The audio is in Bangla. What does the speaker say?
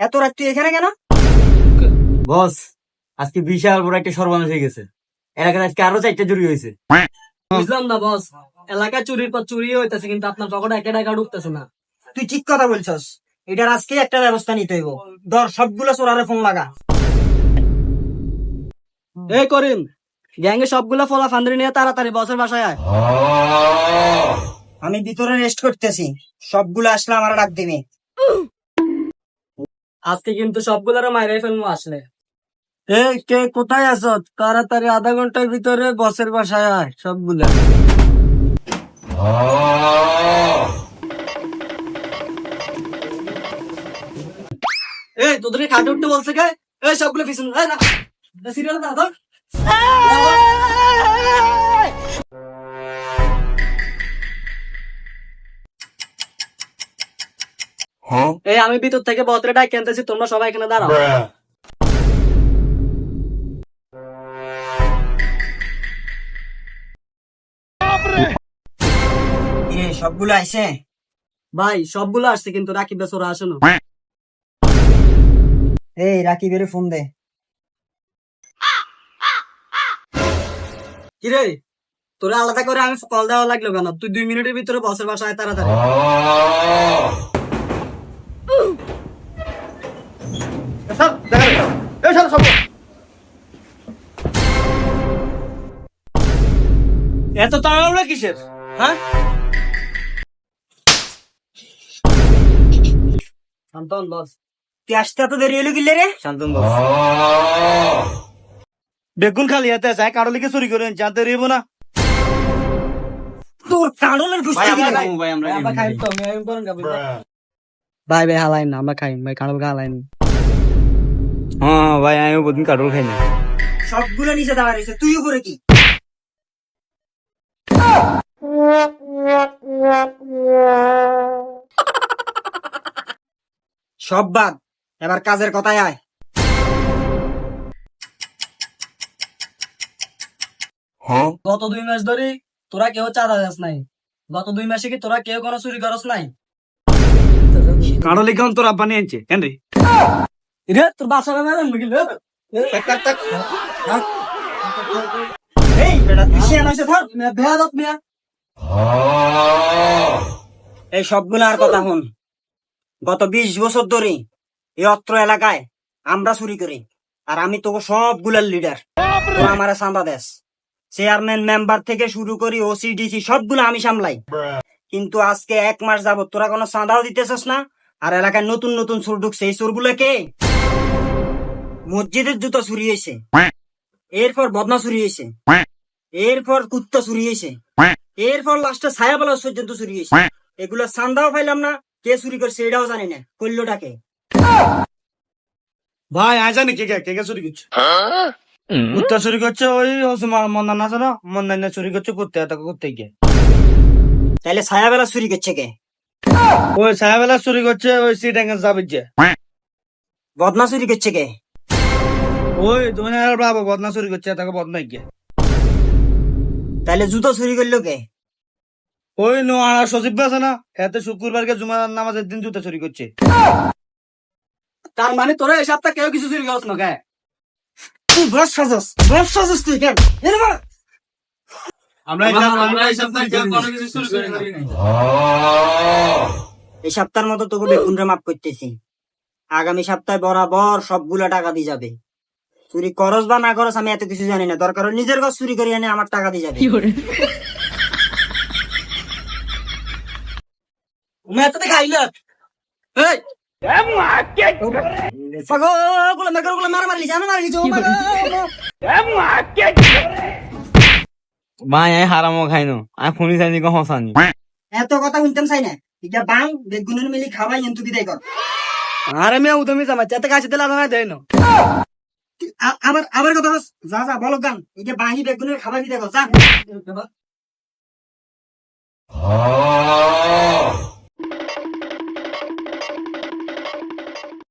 এত রাত তুই এখানে কেন? বস আজকে বিশাল বড় একটা সর্বনাশ হয়ে গেছে। এলাকার আজকে আরও চারটা চুরি হয়েছে। বুঝলাম না বস। এলাকায় চুরির পর চুরি হইতেছে কিন্তু আপনার পকেটে একটা টাকা ঢুকতেছে না। তুই ঠিক কথা বলছস। এটার আজকে একটা ব্যবস্থা নিতে হইব। ধর সবগুলো চোরারে ফোন লাগা। এই করিম গ্যাংয়ে সবগুলো ফলা ফান্দ্রি নিয়ে তাড়াতাড়ি বসের বাসায় আয়। আমি ভিতরে রেস্ট করতেছি। সবগুলো আসলে আমার ডাক দিবি। আজকে কিন্তু সবগুলোর মাইরাই ফেলব আসলে। এই কে কোথায় আছো? তাড়াতাড়ি আধা ঘণ্টার ভিতরে বসের বাসায় আয় সবগুলা। এই তোদের খাটে উঠতে বলছে কে? এই সবগুলো পিছন এই না। সিরিয়াল না এই আমি ভিতর থেকে বতরে ডাক কিনতেছি তোমরা সবাই এখানে দাঁড়াও। সবগুলো আইছে? ভাই সবগুলো আসছে কিন্তু রাকিব বেসরা আসে না। এই রাকিবের ফোন দে। কিরে? তোরা আলাদা করে আমি কল দেওয়া লাগল কেন? তুই দুই মিনিটের ভিতরে বসের বাসায় তাড়াতাড়ি। এত তাড়াহুড়া কিসের? হ্যাঁ? শান্তন বস। তুই আসতে এত দেরি হলো কিলে রে? শান্তন বস। বেগুন খালি হাতে আছে কারও লিখে চুরি করে জানতে রেব না। তোর কাঁড়লের ভাই আমরা ভাই আমরা আমরা খাই তো আমি ভাই। ভাই হালাই না আমরা খাই ভাই কাঁড়ল হালাই না। হ্যাঁ ভাই আমি প্রতিদিন কাটল খাই না। সবগুলো নিচে দাঁড়া রয়েছে তুই উপরে কি? সব বাদ এবার কাজের কথায় আয়। গত দুই মাস ধরে তোরা কেউ চাঁদা যাস নাই। গত দুই মাসে কি তোরা কেউ কোনো চুরি করস নাই? কারও তোর আব্বা নিয়ে আনছে কেন রে? রে তোর বাসাটা না জানব কি রে? এই বেটা তুই শিয়ান হয়েছে ধর। মিয়া, বেয়াদব মিয়া। এই সবগুলো আর কথা হন গত বিশ বছর ধরে এই অত্র এলাকায় আমরা চুরি করি আর আমি তোকে সবগুলার লিডার আমার চাঁদা দেশ। চেয়ারম্যান মেম্বার থেকে শুরু করি ওসি ডিসি সবগুলো আমি সামলাই। কিন্তু আজকে এক মাস যাবত তোরা কোনো চাঁদাও দিতেছস না আর এলাকায় নতুন নতুন চোর ঢুকছে। এই চোরগুলো কে? মসজিদের জুতো চুরি হয়েছে এরপর বদনা চুরি হয়েছে। এরপর কুত্তা চুরি হয়েছে। এরপর লাস্টে ছায়া বলা পর্যন্ত চুরি হয়েছে। এগুলো চান্দাও পাইলাম না কে চুরি করছে এটাও জানি না কল্যটাকে ভাই আয় জানি কে কে কে কে চুরি করছে। কুত্তা চুরি করছে ওই হচ্ছে মন্দান আছে না? মন্দান চুরি করছে কুত্তে তাকে করতে গিয়ে তাইলে ছায়াবেলা চুরি করছে কে? ওই সাহেবেলা চুরি করছে ওই সিটাঙ্গে যাবে যে। বদনা চুরি করছে কে? ওই দুনিয়ার বাবা বদনা চুরি করছে তাকে বদনা গিয়ে তাইলে জুতো চুরি করল কে? ওই সচিব আছে না এতে শুক্রবারকে জুমার নামাজের দিন জুতা চুরি করছে। তার মানে তোরা এই সপ্তাহে কেউ কিছু চুরি করস না কে? তুই বস সাজস বস সাজস তুই কেন? এনে বল। আমরা এই সপ্তাহের মতো তোকে বেগুনরে মাফ করতেছি। আগামী সপ্তাহে বরাবর সবগুলো টাকা দিয়ে যাবে। চুরি করস বা না করস আমি এত কিছু জানি না। দরকার নিজের কাজ চুরি করে এনে আমার টাকা দিয়ে যাবে। তুমি এততে খাইলে এই! পাগল মেঘরগুলো মারা মারলি জানো মারলি তো ভাই আমি হারামো খাই আমি ফোনি চাইনি কো হসানি এত কথা শুনতাম চাই না। এটা বাং বেগুনের মিলি খাওয়াই কিন্তু বিদায় কর আরে মেয়ে উদমি জামা চেতে কাছে দিলে দেয় না। আবার আবার কথা যা যা বলো গান। এটা বাহি বেগুনের খাবার কর যা।